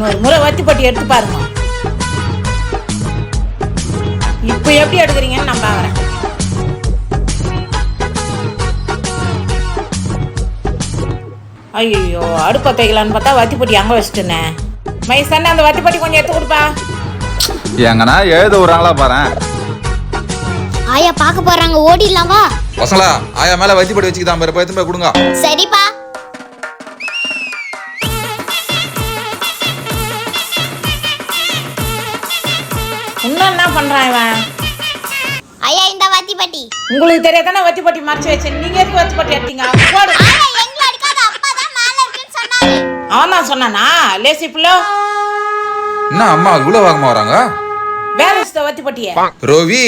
வத்தி பட்டி எடுத்து பாருங்க இப்போ எப்படி எடுக்கிறீங்கன்னு நான் பார்க்குறேன் ஐயோ அடுப்பை தைக்கலான்னு பார்த்தா வத்தி பட்டி அங்கே வச்சுட்டேனே. மைசண்ணே அந்த வத்தி பட்டி கொஞ்சம் எடுத்து கொடுப்பா. எங்கன்னா எழுத விடுறாங்களா பாரு. ஆயா பார்க்க போறாங்க. ஓடிடலாம் வா. பசங்களா ஆயா மேல வத்திப்படி வச்சுக்கிதான் பாரு. போய் போய் கொடுங்க. சரிப்பா இன்னும் என்ன பண்ணுறான் இவன்? ஐயா இந்த வாத்தி பட்டி உங்களுக்கு தெரியாதானே வத்தி பட்டி மறைச்சு வச்சேன் நீங்கள் எதுக்கு வத்தி பட்டி எடுத்தீங்க போடு. ஆயா எங்களை அடிக்காத அப்பா தான் மேல இருக்குன்னு சொன்னாரு. அவன் தான் சொன்னானா? லேசி பிள்ளை. என்ன அம்மா இவ்வளவு வாங்கமா வராங்க? வேற வத்தி பட்டியை ரோவி.